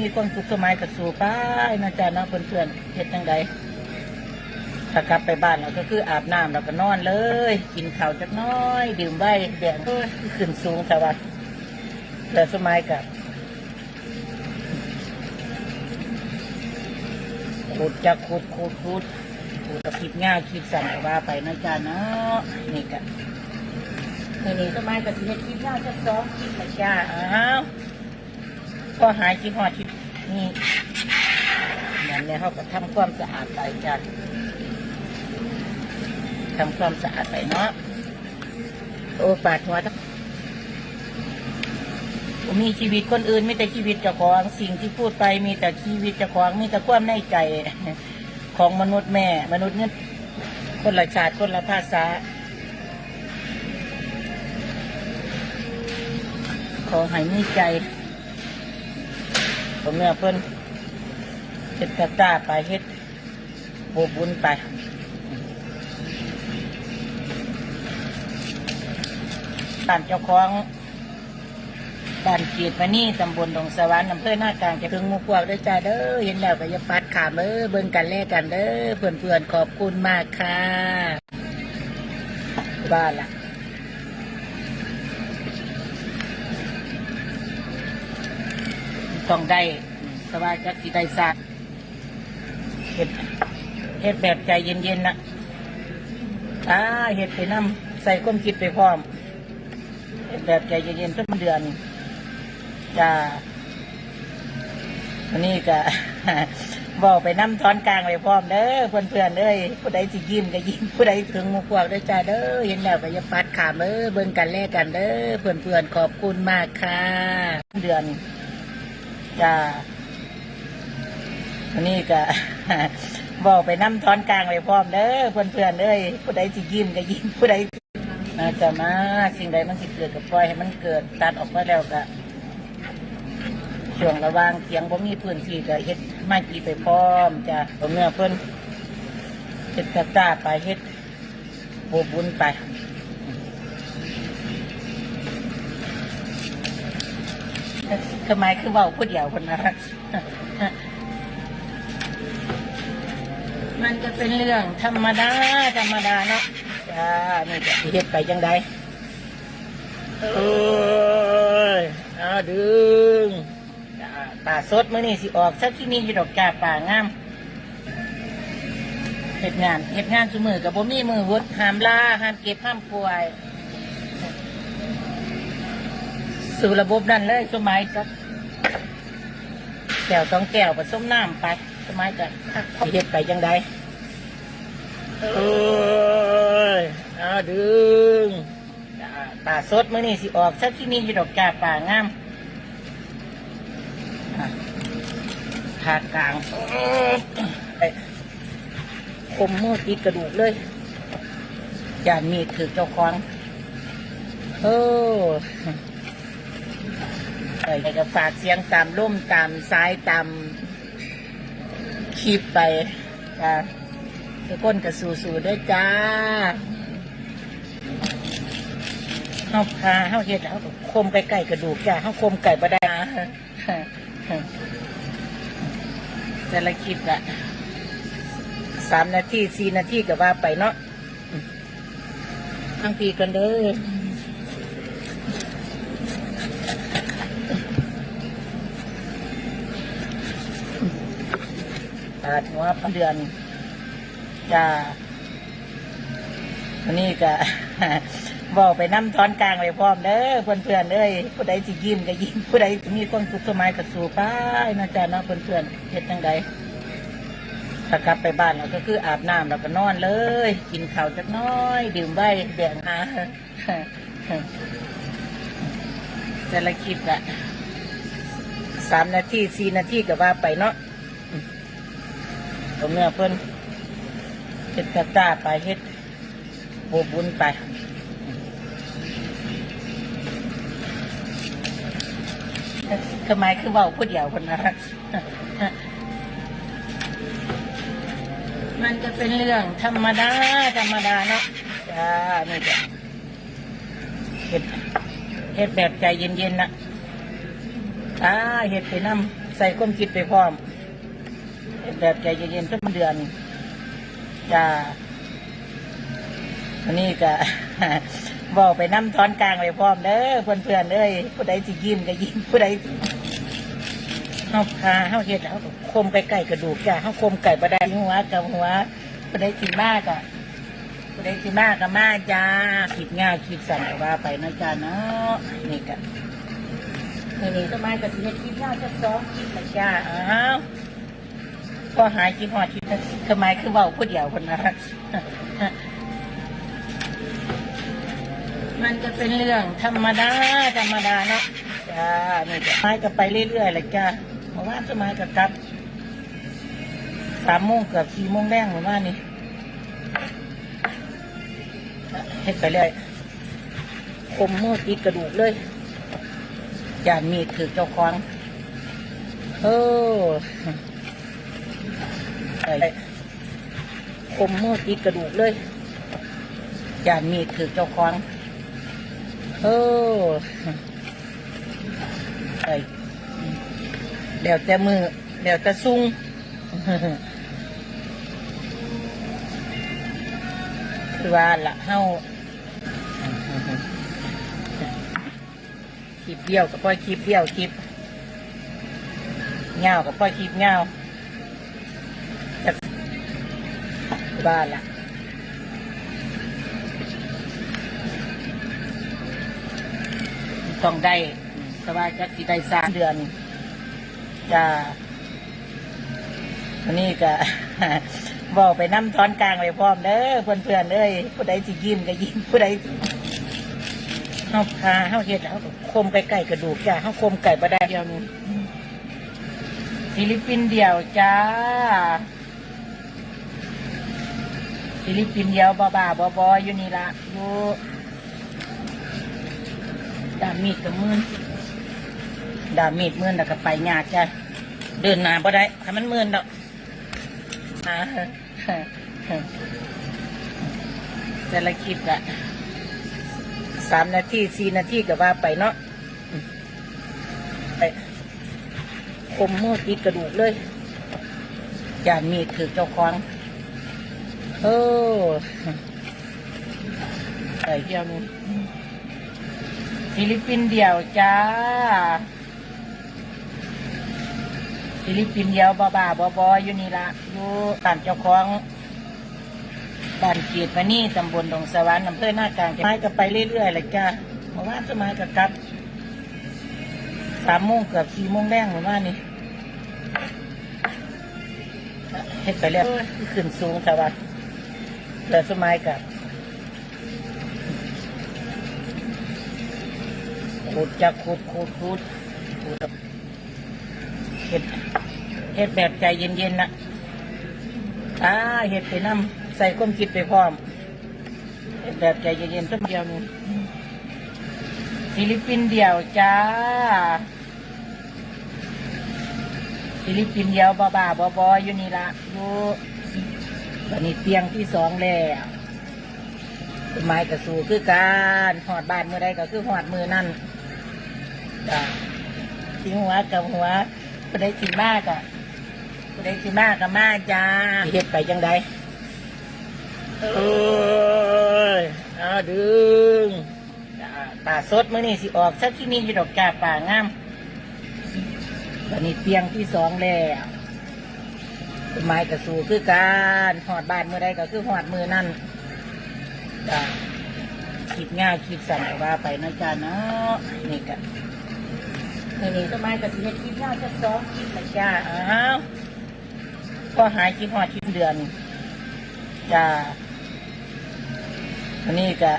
มีความสุขสมัยกับสู่ไปนะจ๊ะเนาะเพื่อนๆเฮ็ดจังใดถ้ากลับไปบ้านเราก็คืออาบน้ำเราก็นอนเลย กินข้าวจักหน้อย ดื่มใบแดงก็ขึ้นสูงแต่ว่าแต่สมัยกับขุดจะขุดขุดขุดขุดกับคิดง่ายคิดสั่นก็ว่าไปนะจ๊ะเนาะนี่กันนี่นี่สมัยกับที่เฮ็ดคิดง่ายจักสองคิดนะจ๊ะอ้าว ก็หายคิดหอดคิดนี่นั่นเนี่ยเขาก็ทำความสะอาดไปจ้ะทำความสะอาดไปเนาะโอ้ปาดหัวทั้งมีชีวิตคนอื่นมีแต่ชีวิตเจ้าของสิ่งที่พูดไปมีแต่ชีวิตเจ้าของมีแต่ความในใจของมนุษย์แม่ มนุษย์เนี่ยคนละชาติคนละภาษา ขอให้มีใจ ผมเนี่ยเพิ่นเฮ็ดกระตาไปเฮ็ดบบุญไปบ้านเจ้าของบ้านกีดมานี่ตำบลดงสวรรค์อำเภอหน้ากลางจะถึงมู่พวกเด้อจ้าเด้อเห็นแล้วก็อย่าปัดขามเออเบิ่งกันแลกกันเด้อเพื่อนๆขอบคุณมากค่ะบ้านละ ต้องได้สบายจักสิได้สักเห็ดเห็ดแบบใจเย็นๆนะอ่าเห็ดไปน้ำใส่ก้มคิดไปพร้อมเห็ดแบบใจเย็นๆสักเดือนจะอันนี้ก็บอกไปน้ำท้อนกลางไปพร้อมเด้อเพื่อนๆเอ้ยผู้ใดสิยิ้มก็ยิ้มผู้ใดถึงมุกวกเด้อจ้าเด้อเห็นแล้วก็อย่าปัดขามเออเบิ่งกันแลกกันเด้อเพื่อนๆขอบคุณมากค่ะ เดือน จ้าอันนี้ก็บอกไปน้ำท้อนกลางไปพร้อมเด้อเพื่อนๆเอ้ยผู้ใดสิยิ้มก็ยิ้มผู้ใดอาจะมาสิ่งใดมันสิเกิดกับปล่อยให้มันเกิดตัดออกมาแล้วก็ช่วงระว่างเสียงบ่มีพื้นที่ก็เฮ็ดไม้กีไปพร้อมจ้ะผมเนี่ยเพิ่นเฮ็ดกระตาไปเฮ็ดโบบุญไป ทำไมคือเบาพูดเดียวคนนะมันจะเป็นเรื่องธรรมดาธรรมดาเนาะจ้านี่จะเฮ็ดไปยังไงเอ้ยเอาดึงป่าสดมื่อนี่สิออกสักที่นี่อยู่ดอกจ้าป่างามเฮ็ดงานเฮ็ดงานสมือกับบ่มีมือวดห้ามล่าห้ามเก็บห้ามป่วย สู่ระบบนั่นเลยสมัยสักแก้วสองแก้วผสมน้ำไปสมัยกันเฮ็ดไปยังไงเอ้ยเอาดึงจ้าป่าสดมื่อนี่สิออกสักที่นี่อยู่ดอกจ้าป่างามอ่าดกลางเอ้คมมือติดกระดูกเลยจานมีดถือเจ้าของ โอ้ เออก็ฝากเสียงตามร่มตามซ้ายตามคลิปไปจ้าทุกคนก็สู้ๆด้วยจ้าเฮาพาเฮาเฮ็ดแล้วคมไก่ๆกระดูกจ้าเฮาคมไก่บ่ได้นะแต่ละคลิปอะสามนาทีสี่นาทีก็ว่าไปเนาะทั้งปีกันเด้อ ปาดหัวเดือนจ้าอันนี้ก็บอกไปน้ำท้อนกลางไปพร้อมเด้อเพื่อนๆเอ้ยผู้ใดสิยิ้มก็ยิ้มผู้ใดมีความสุขสมัยกับสู่ไปนะจ๊ะเนาะเพื่อนๆเฮ็ดจังใดถ้ากลับไปบ้านเราก็คืออาบน้ำเราก็นอนเลย กินข้าวจักน้อย ดื่มใบแบ่งอาแต่ละคลิปอะสามนาทีสี่นาทีก็ว่าไปเนาะ ผมเนี่ยเพิ่นเฮ็ดกระตาไปเฮ็ดโบบุญไปทำไมคือเบาพูดเดียวคนนะมันจะเป็นเรื่องธรรมดา ธรรมดาเนาะจ้านี่จะเฮ็ดเฮ็ดแบบใจเย็นๆนะอ่าเฮ็ดไปน้ำใส่ใส่ความคิดไปพร้อม แบบใจเย็นๆสักเดือนจ้าอันนี้ก็บอกไปน้ำท้อนกลางไปพร้อมเด้อเพื่อนๆเอ้ยผู้ใดสิยิ้มก็ยิ้มผู้ใดเฮาพาเฮาเฮ็ดแล้วคมไก่ๆกระดูกจ้าเฮาคมไก่บ่ได้หัวกับหัวผู้ใดสิมากอะผู้ใดสิมากกับมาจ้าคิดง่ายคิดสั่นก็ว่าไปนะจ้าเนาะนี่ก็นี่นี่ก็มากับสิเฮ็ดคิดง่ายจะสองคิดละจ้าอ้าว พอหายคิดฮอดคิดทำไมคือเว้าผู้เดียวคนนะมันจะเป็นเรื่องธรรมดาธรรมดาเนาะจ้านี่จะไม้ก็ไปเรื่อยๆเลยจ้าเพราะว่าจะไม้ก็กลับสามโมงเกือบสี่โมงแรงเหมือนว่านี่เฮ็ดไปเรื่อยคมมือติดกระดูกเลยจานมีดถือเจ้าของเออ คมมือติดกระดูกเลยจานมีดถือเจ้าของเออไอ้เดี๋ยวแต่มือเดี๋ยวแต่ซุ้งคือว่าละเฮาคลิปเดียวกับพ่อยคลิปเดียวคลิปเงากับพ่อยคลิปเงา บ้านละต้องได้สบายจักสิได้สามเดือนจะอันนี้ก็บอกไปน้ำท้อนกลางไปพร้อมเด้อเพื่อนๆเอ้ยผู้ใดสิยิ้มก็ยิ้มผู้ใดสิเฮาพาเฮาเฮ็ดแล้วก็คมไก่ๆกระดูกจ้าเฮาคมไก่บ่ได้เดียวนึงฟิลิปปินส์เดียวจ้า ฟิลิปปินส์เดียวบ้าๆบอๆอยู่นี่ละอยู่ดามีดกับมือนดามีดมือนแล้วก็ไปยากจ้ะเดินหนาบ่ได้ถ้มันมือนดอกอ่าแต่ละคลิปอะสามนาทีสี่นาทีก็ว่าไปเนาะไปคมมือติดกระดูกเลยจานมีดถือเจ้าของ เออใส่เที่ยวนึงฟิลิปปินเดียวจ้า ฟิลิปปินเดียวบ้าบอๆอยู่นี่ละอยู่ต่านเจ้าของบ้านเกียรติมานี่ตำบลดงสวรรค์อำเภอหน้ากลางไม้ก็ไปเรื่อยๆเลยจ้าเพราะว่าจะม้ก็กลับสามโมงเกือบสี่โมงแรงเมือว่านี่เฮ็ดไปแล้วขึ้นสูงแต่ว่าเหลือสมัยกับขุดจะขุดขุดขุดขุดเห็ดเห็ดแบบใจเย็นๆนะอ่าเห็ดไปน้ำใส่ความคิดไปพร้อมเห็ดแบบใจเย็นๆสักเดียวนึงฟิลิปปินเดียวจ้าฟิลิปปินเดียวบ้าๆบอๆอยู่นี่ละอยู่ วันนี้เตียงที่สองแล้วต้นไม้กระสูคือการหอดบานมือใดก็คือหอดมือนั่นจ้าสิหัวกับหัวผู้ใดสิมากอะผู้ใดสิมากกับมาจ้าเฮ็ดไปจังไดเอ้ยเอาดึงจ้าสดมือนี้สิออกสักที่นี่ดอกจ้าป่างามวันนี้เตียงที่สองแล้ว ต้นไม้กระสูคือการหอดบ้านเมื่อใดก็คือหอดมือนั่นจ้าคิดง่ายคิดสั่นว่าไปนะจ้าเนาะนี่ก็นี่นี่ก็มากับสิเฮ็ดคลิปยาวจะสองคลิปละจ้าอ้าวพอหายคลิปหอดคลิปเดือนจ้านนี้ก็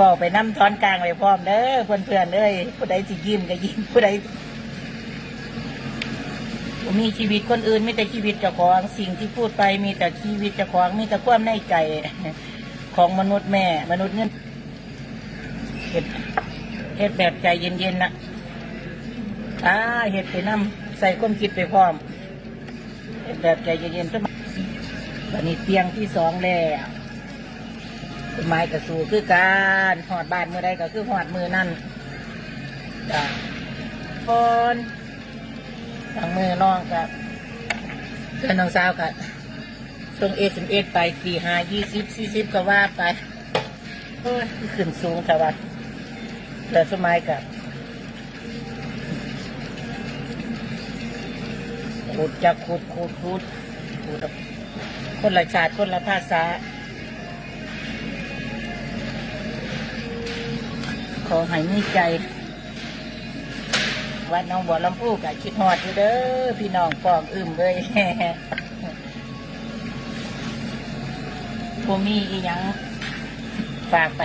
บอกไปน้ำท้อนกลางไปพร้อมเด้อเพื่อนๆเอ้ยผู้ใดสิยิ้มก็ยิ้มผู้ใด มีชีวิตคนอื่นมีแต่ชีวิตเจ้าของสิ่งที่พูดไปมีแต่ชีวิตเจ้าของมีแต่ความในใจของมนุษย์แม่ มนุษย์เงินเฮ็ดเฮ็ดแบบใจเย็นๆนะอ่าเห็ดไปน้ำใส่ความคิดไปพร้อมเห็ดแบบใจเย็นๆสักวันนี้เตียงที่สองแล้วไม้กระสูคือการหอดบานเมื่อใดก็คือหอดมือนั่นจ้าคน น้องกับเพื่อนน้องสาวกับส่งเอสเอสไปสี่ห้ายี่สิบสี่สิบก็ว่าไปโอ้ยขึ้นสูงแต่ว่าแต่สมัยกับขุดจะขุดขุดขุดขุดคนละชาติคนละภาษา ขอให้มีใจ วัดน้องบัวลำพูกับคิดฮอดอยู่เด้อพี่น้องปองอึมเลยผมมีอีหยังฝากไป